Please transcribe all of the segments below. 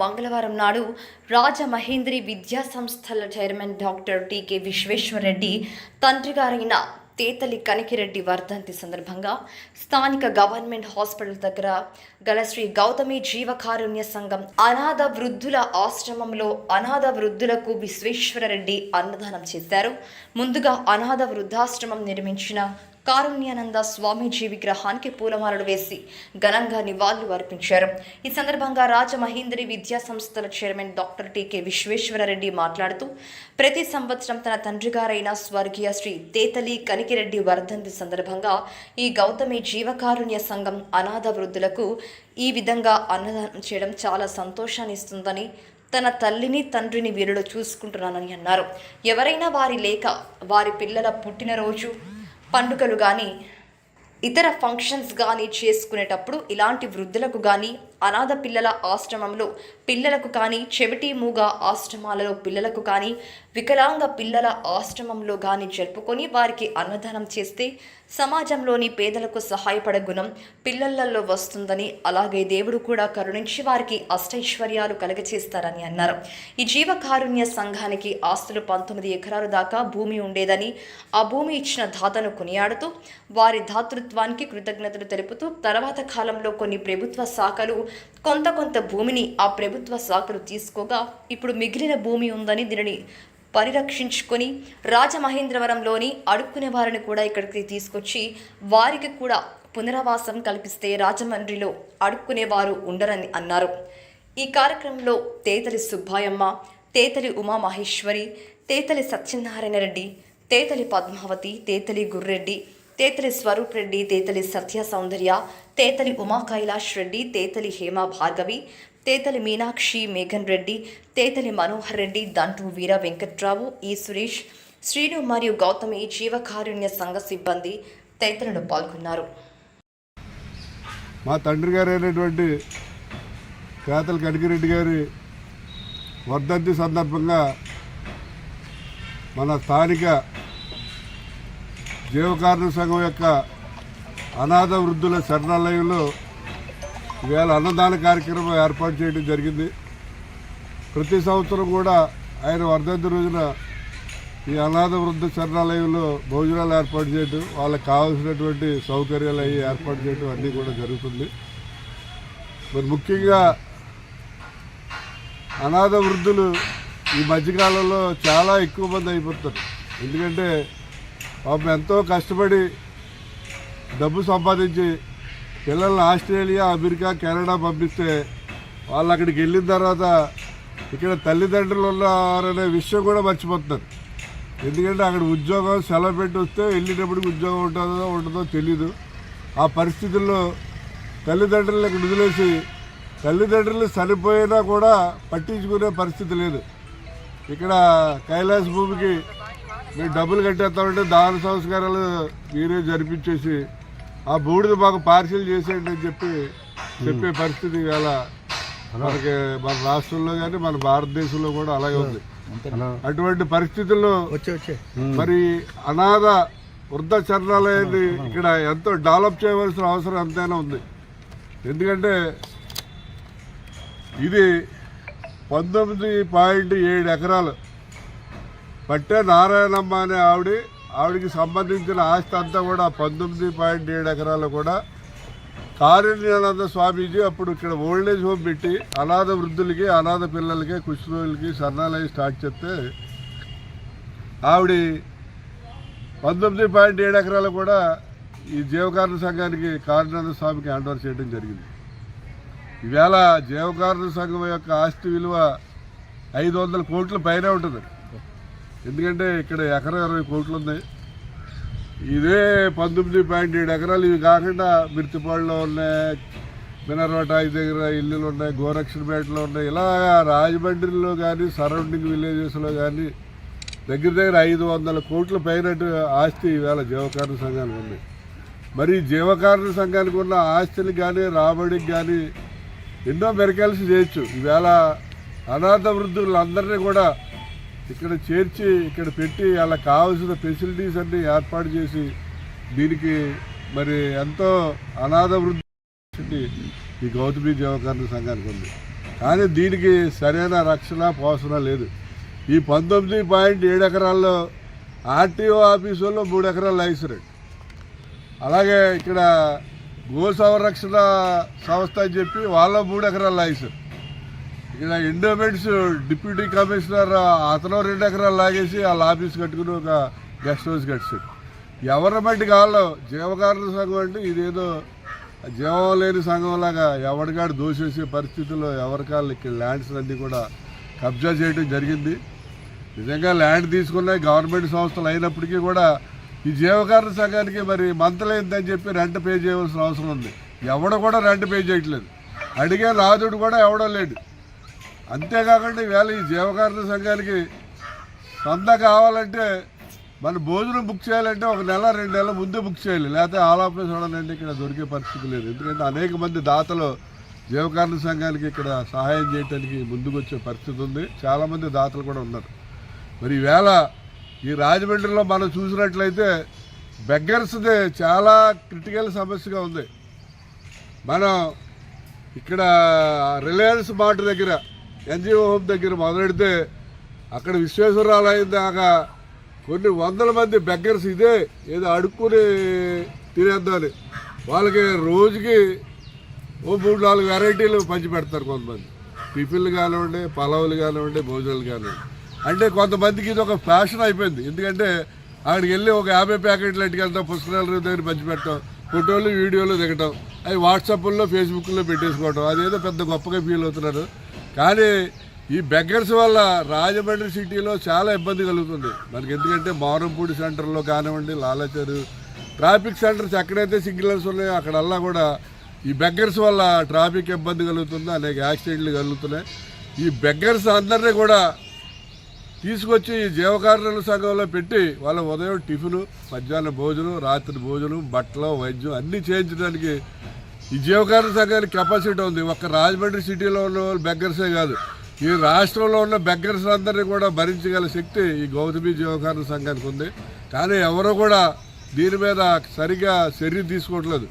మంగళవారం నాడు రాజమహేంద్రి విద్యా సంస్థల చైర్మన్ డాక్టర్ టికె విశ్వేశ్వరరెడ్డి తండ్రి గారైన తేతలి కనికిరెడ్డి వర్ధంతి సందర్భంగా స్థానిక గవర్నమెంట్ హాస్పిటల్ దగ్గర గల శ్రీ గౌతమి జీవకారుణ్య సంఘం అనాథ వృద్ధుల ఆశ్రమంలో అనాథ వృద్ధులకు విశ్వేశ్వరరెడ్డి అన్నదానం చేశారు. ముందుగా అనాథ వృద్ధాశ్రమం నిర్మించిన కారుణ్యానంద స్వామీజీ విగ్రహానికి పూలమాలలు వేసి ఘనంగా నివాళులు అర్పించారు. ఈ సందర్భంగా రాజమహేంద్రి విద్యా సంస్థల చైర్మన్ డాక్టర్ టికె విశ్వేశ్వరరెడ్డి మాట్లాడుతూ ప్రతి సంవత్సరం తన తండ్రి గారైన స్వర్గీయ శ్రీ తేతలి కనికిరెడ్డి వర్ధంతి సందర్భంగా ఈ గౌతమి జీవకారుణ్య సంఘం అనాథ వృద్ధులకు ఈ విధంగా అన్నదానం చేయడం చాలా సంతోషాన్ని ఇస్తుందని తన తల్లిని తండ్రిని వీరిలో చూసుకుంటున్నానని అన్నారు. ఎవరైనా వారి లేక వారి పిల్లల పుట్టినరోజు పండుగలు కానీ ఇతర ఫంక్షన్స్ కానీ చేసుకునేటప్పుడు ఇలాంటి వృద్ధులకు కానీ అనాథ పిల్లల ఆశ్రమంలో పిల్లలకు కానీ చెవిటి మూగ ఆశ్రమాలలో పిల్లలకు కానీ వికలాంగ పిల్లల ఆశ్రమంలో కానీ జరుపుకొని వారికి అన్నదానం చేస్తే సమాజంలోని పేదలకు సహాయపడే గుణం పిల్లలలో వస్తుందని అలాగే దేవుడు కూడా కరుణించి వారికి అష్టైశ్వర్యాలు కలగచేస్తారని అన్నారు. ఈ జీవకారుణ్య సంఘానికి ఆస్తులు పంతొమ్మిది ఎకరాల దాకా భూమి ఉండేదని ఆ భూమి ఇచ్చిన దాతను కొనియాడుతూ వారి దాతృత్వానికి కృతజ్ఞతలు తెలుపుతూ తర్వాత కాలంలో కొన్ని ప్రభుత్వ శాఖలు కొంత కొంత భూమిని ఆ ప్రభుత్వ శాఖలు తీసుకోగా ఇప్పుడు మిగిలిన భూమి ఉందని దీనిని పరిరక్షించుకొని రాజమహేంద్రవరంలోని అడుక్కునే వారిని కూడా ఇక్కడికి తీసుకొచ్చి వారికి కూడా పునరావాసం కల్పిస్తే రాజమండ్రిలో అడుక్కునేవారు ఉండరని అన్నారు. ఈ కార్యక్రమంలో తేతలి సుబ్బాయమ్మ తేతలి ఉమామహేశ్వరి తేతలి సత్యనారాయణ రెడ్డి తేతలి పద్మావతి తేతలి గుర్రెడ్డి తేతలి స్వరూప్ రెడ్డి తేతలి సత్య సౌందర్య తేతలి ఉమా కైలాష్ రెడ్డి తేతలి హేమ భార్గవి తేతలి మీనాక్షి మేఘన్ రెడ్డి తేతలి మనోహర్ రెడ్డి దంటు వీర వెంకట్రావు ఈ సురేష్ శ్రీను మరియు గౌతమి జీవకారుణ్య సంఘ సిబ్బంది తదితరులు పాల్గొన్నారు. మా తండ్రి గారు అయినటువంటి కేతల కనికిరెడ్డి గారి వర్ధంతి సందర్భంగా మన స్థానిక జీవకారణ సంఘం యొక్క అనాథ వృద్ధుల శరణాలయంలో ఇవాళ అన్నదాన కార్యక్రమం ఏర్పాటు చేయడం జరిగింది. ప్రతి సంవత్సరం కూడా ఆయన వర్ధంతి రోజున ఈ అనాథ వృద్ధ శరణాలయంలో భోజనాలు ఏర్పాటు చేయడం వాళ్ళకి కావాల్సినటువంటి సౌకర్యాలు అవి ఏర్పాటు చేయడం అన్నీ కూడా జరుగుతుంది. మరి ముఖ్యంగా అనాథ వృద్ధులు ఈ మధ్యకాలంలో చాలా ఎక్కువ మంది అయిపోతారు ఎందుకంటే పాపం ఎంతో కష్టపడి డబ్బు సంపాదించి పిల్లల్ని ఆస్ట్రేలియా అమెరికా కెనడా పంపిస్తే వాళ్ళు అక్కడికి వెళ్ళిన తర్వాత ఇక్కడ తల్లిదండ్రులు ఉన్నారనే విషయం కూడా మర్చిపోతున్నారు. ఎందుకంటే అక్కడ ఉద్యోగం సెలవు పెట్టి వస్తే వెళ్ళేటప్పటికి ఉద్యోగం ఉంటుందో ఉంటుందో తెలీదు. ఆ పరిస్థితుల్లో తల్లిదండ్రులను ఇక్కడ వదిలేసి తల్లిదండ్రులు చనిపోయినా కూడా పట్టించుకునే పరిస్థితి లేదు. ఇక్కడ కైలాస భూమికి మీరు డబ్బులు కట్టేస్తామంటే దాన సంస్కారాలు మీరే జరిపించేసి ఆ బూడిద మాకు పార్సిల్ చేసేయండి అని చెప్పి చెప్పే పరిస్థితి ఇవాళ మనకి మన రాష్ట్రంలో కానీ మన భారతదేశంలో కూడా అలాగే ఉంది. అటువంటి పరిస్థితుల్లో వచ్చే వచ్చే. మరి అనాథ వృద్ధ చరణాలయాన్ని ఇక్కడ ఎంతో డెవలప్ చేయవలసిన అవసరం ఎంతైనా ఉంది. ఎందుకంటే ఇది పంతొమ్మిది పాయింట్ ఏడు ఎకరాలు. పట్టే నారాయణమ్మ అనే ఆవిడ ఆవిడకి సంబంధించిన ఆస్తి అంతా కూడా పంతొమ్మిది పాయింట్ ఏడు ఎకరాలు కూడా కారుణ్యానంద స్వామీజీ అప్పుడు ఇక్కడ ఓల్డేజ్ హోమ్ పెట్టి అనాథ వృద్ధులకి అనాథ పిల్లలకి కుష్ఠరోగులకి శరణాలయం స్టార్ట్ చేస్తే ఆవిడ పంతొమ్మిది పాయింట్ ఏడు ఎకరాలు కూడా ఈ జీవకారణ సంఘానికి కారుణానంద స్వామికి హ్యాండ్ ఓవర్ చేయడం జరిగింది. ఈవేళ జీవకారణ సంఘం యొక్క ఆస్తి విలువ ఐదు వందల కోట్ల పైనే ఉంటుంది. ఎందుకంటే ఇక్కడ ఎకరం ఇరవై కోట్లు ఉన్నాయి. ఇదే పంతొమ్మిది పాయింట్ ఏడు ఎకరాలు. ఇవి కాకుండా మిర్తిపాడులో ఉన్నాయి మినర్వటాయి దగ్గర ఇల్లులు ఉన్నాయి గోరక్షణపేటలో ఉన్నాయి. ఇలా రాజమండ్రిలో కానీ సరౌండింగ్ విలేజెస్లో కానీ దగ్గర దగ్గర ఐదు వందల కోట్ల పైన ఆస్తి ఈవేళ జీవకారణ సంఘానికి ఉంది. మరి జీవకారణ సంఘానికి ఉన్న ఆస్తిని కానీ రాబడికి కానీ ఎన్నో మెరకాల్సి చేయొచ్చు ఈవేళ అనాథ వృద్ధులందరినీ కూడా ఇక్కడ చేర్చి ఇక్కడ పెట్టి వాళ్ళకి కావాల్సిన ఫెసిలిటీస్ అన్నీ ఏర్పాటు చేసి దీనికి మరి ఎంతో అనాథ వృద్ధి ఈ గౌతమి దేవకరణ సంఘానికి ఉంది. కానీ దీనికి సరైన రక్షణ పోషణ లేదు. ఈ పంతొమ్మిది పాయింట్ ఏడు ఎకరాల్లో ఆర్టీఓ ఆఫీసు వాళ్ళు మూడు ఎకరాలు లాగేశారు అలాగే ఇక్కడ గో సంరక్షణ సంస్థ అని చెప్పి వాళ్ళ మూడు ఎకరాలు లాగేశారు ఇలా ఎండోమెంట్స్ డిప్యూటీ కమిషనర్ అతను రెండు ఎకరాలు లాగేసి వాళ్ళ ఆఫీస్ కట్టుకుని ఒక గెస్ట్ హౌస్ కట్టారు. ఎవరి మట్టి కాళ్ళు జీవకారుల సంఘం అంటే ఇదేదో జీవం లేని సంఘంలాగా ఎవరికాడు దోషేసే పరిస్థితుల్లో ఎవరికాళ్ళు ఇక్కడ ల్యాండ్స్ అన్నీ కూడా కబ్జా చేయడం జరిగింది. నిజంగా ల్యాండ్ తీసుకున్న గవర్నమెంట్ సంస్థలు అయినప్పటికీ కూడా ఈ జీవకారణ సంఘానికి మరి మంతలేందని చెప్పి రెంట్ పే చేయవలసిన అవసరం ఉంది. ఎవడ కూడా రెంట్ పే చేయట్లేదు. అడిగే రాజుడు కూడా ఎవడో లేడు. అంతేకాకుండా ఈవేళ ఈ జీవకారణ సంఘానికి సొంత కావాలంటే మన భోజనం బుక్ చేయాలంటే ఒక నెల రెండు నెలల ముందే బుక్ చేయాలి. లేకపోతే ఆలోపన చూడాలంటే ఇక్కడ దొరికే పరిస్థితి లేదు. ఎందుకంటే అనేక మంది దాతలు జీవకారణ సంఘానికి ఇక్కడ సహాయం చేయడానికి ముందుకు వచ్చే పరిస్థితి ఉంది. చాలామంది దాతలు కూడా ఉన్నారు. మరి ఈవేళ ఈ రాజమండ్రిలో మనం చూసినట్లయితే బెగ్గర్స్ది చాలా క్రిటికల్ సమస్యగా ఉంది. మనం ఇక్కడ రిలయన్స్ మార్ట్ దగ్గర ఎన్జిఓ హోమ్ దగ్గర మొదలెడితే అక్కడ విశ్వేశ్వరాలయం దాకా కొన్ని వందల మంది బెగ్గర్స్ ఇదే ఏదో అడుక్కుని తినేద్దామని. వాళ్ళకి రోజుకి ఓ మూడు నాలుగు వెరైటీలు పంచి పెడతారు కొంతమంది. పిపిల్లు కానివ్వండి పలావులు కానివ్వండి భోజనాలు కానివ్వండి. అంటే కొంతమందికి ఇది ఒక ఫ్యాషన్ అయిపోయింది. ఎందుకంటే అక్కడికి వెళ్ళి ఒక యాభై ప్యాకెట్లు ఎట్టుకెళ్తాం పుస్తకాల దగ్గర పంచి పెట్టడం ఫోటోలు వీడియోలు దిగటం అవి వాట్సాప్లో ఫేస్బుక్లో పెట్టేసుకోవడం అదేదో పెద్ద గొప్పగా ఫీల్ అవుతున్నారు. కానీ ఈ బెగ్గర్స్ వల్ల రాజమండ్రి సిటీలో చాలా ఇబ్బంది కలుగుతుంది. మనకి ఎందుకంటే మారంపూడి సెంటర్లో కానివ్వండి లాలాచారు ట్రాఫిక్ సెంటర్స్ ఎక్కడైతే సిగ్నల్స్ ఉన్నాయో అక్కడల్లా కూడా ఈ బెగ్గర్స్ వల్ల ట్రాఫిక్ ఇబ్బంది కలుగుతుంది అనేక యాక్సిడెంట్లు కలుగుతున్నాయి. ఈ బెగ్గర్స్ అందరినీ కూడా తీసుకొచ్చి ఈ జీవకారుల సంఘంలో పెట్టి వాళ్ళ ఉదయం టిఫిను మధ్యాహ్నం భోజనం రాత్రి భోజనం బట్టలు వైద్యం అన్నీ చేయించడానికి ఈ జీవకారుల సంఘానికి కెపాసిటీ ఉంది. ఒక్క రాజమండ్రి సిటీలో ఉన్న వాళ్ళు బెగ్గర్సే కాదు. ఈ రాష్ట్రంలో ఉన్న బెగ్గర్స్ అందరినీ కూడా భరించగల శక్తి ఈ గౌతమి జీవకారుల సంఘానికి ఉంది. కానీ ఎవరు కూడా దీని మీద సరిగా చర్య తీసుకోవట్లేదు.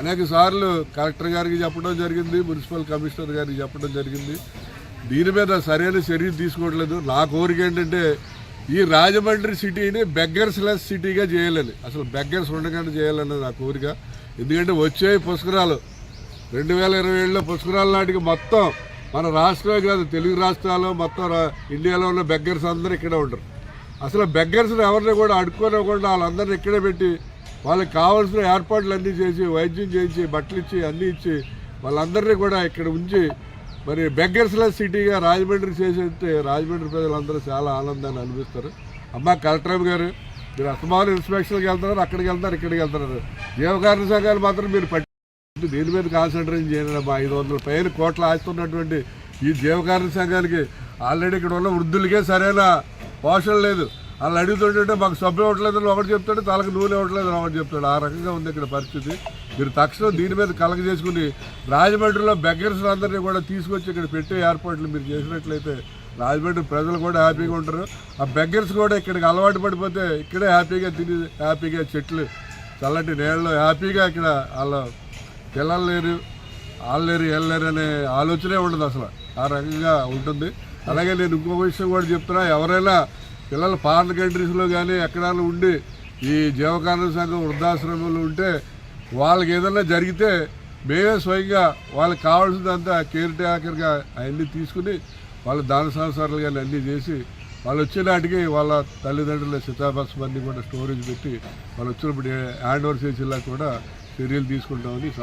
అనేక సార్లు కలెక్టర్ గారికి చెప్పడం జరిగింది మున్సిపల్ కమిషనర్ గారికి చెప్పడం జరిగింది. దీని మీద సరైన చర్య తీసుకోవట్లేదు. నా కోరిక ఏంటంటే ఈ రాజమండ్రి సిటీని బెగ్గర్స్ లెస్ సిటీగా చేయాలని. అసలు బెగ్గర్స్ ఉండగానే చేయాలన్నది నా కోరిక. ఎందుకంటే వచ్చే పుష్కరాలు రెండు వేల ఇరవై ఏడులో పుష్కరాల నాటికి మొత్తం మన రాష్ట్రమే కాదు తెలుగు రాష్ట్రాలు మొత్తం రా- ఇండియాలో ఉన్న బెగ్గర్స్ అందరూ ఇక్కడే ఉంటారు. అసలు బెగ్గర్స్ని ఎవరిని కూడా అడుక్కోనివ్వకుండా వాళ్ళందరినీ ఇక్కడే పెట్టి వాళ్ళకి కావాల్సిన ఏర్పాట్లు అన్నీ చేసి వైద్యం చేయించి బట్టలు ఇచ్చి అన్నీ ఇచ్చి వాళ్ళందరినీ కూడా ఇక్కడ ఉంచి మరి బెగ్గర్స్లెస్ సిటీగా రాజమండ్రి చేసేస్తే రాజమండ్రి ప్రజలందరూ చాలా ఆనందాన్ని అనిపిస్తారు అమ్మ కలెక్టర్ గారు మీరు అసమాన ఇన్స్పెక్షన్కి వెళ్తున్నారు అక్కడికి వెళ్తారు ఇక్కడికి వెళ్తున్నారు. జీవకారణ సంఘాలు మాత్రం మీరు పట్టి దీని మీద కాన్సన్ట్రేషన్ చేయండి మా ఐదు వందల పైన కోట్లు ఆస్తున్నటువంటి ఈ జీవకారణ సంఘానికి ఆల్రెడీ ఇక్కడ ఉన్న వృద్ధులకే సరైన పోషణ లేదు. వాళ్ళు అడుగుతుంటే మాకు సభ్యులు ఇవ్వట్లేదని ఒకటి చెప్తాడు తలకు నూనె ఇవ్వట్లేదని ఒకటి చెప్తాడు. ఆ రకంగా ఉంది ఇక్కడ పరిస్థితి. మీరు తక్షణం దీని మీద కలగ చేసుకుని రాజమండ్రిలో బెగ్గర్స్ అందరినీ కూడా తీసుకొచ్చి ఇక్కడ పెట్టే ఏర్పాట్లు మీరు చేసినట్లయితే రాజమండ్రి ప్రజలు కూడా హ్యాపీగా ఉంటారు. ఆ బెగ్గర్స్ కూడా ఇక్కడికి అలవాటు పడిపోతే ఇక్కడే హ్యాపీగా తిని హ్యాపీగా చెట్లు చల్లటి నీళ్ళు హ్యాపీగా ఇక్కడ వాళ్ళ పిల్లలు లేరు వాళ్ళు లేరు అనే ఆలోచనే ఉండదు అసలు. ఆ రకంగా ఉంటుంది. అలాగే నేను ఇంకో విషయం కూడా చెప్తున్నా ఎవరైనా పిల్లలు ఫారిన్ కంట్రీస్లో కానీ ఎక్కడైనా ఉండి ఈ జీవకారణ సంఘం వృద్ధాశ్రమంలో ఉంటే వాళ్ళకి ఏదైనా జరిగితే మేమే స్వయంగా వాళ్ళకి కావాల్సిందంతా కేర్ టేకర్గా అవన్నీ తీసుకుని వాళ్ళ దాన సంసారాలు కానీ అన్నీ చేసి వాళ్ళు వచ్చేనాటికి వాళ్ళ తల్లిదండ్రుల సితాభస్మాన్ని కూడా స్టోరేజ్ పెట్టి వాళ్ళు వచ్చినప్పుడు హ్యాండ్ ఓవర్ చేసేలా కూడా చర్యలు తీసుకుంటామని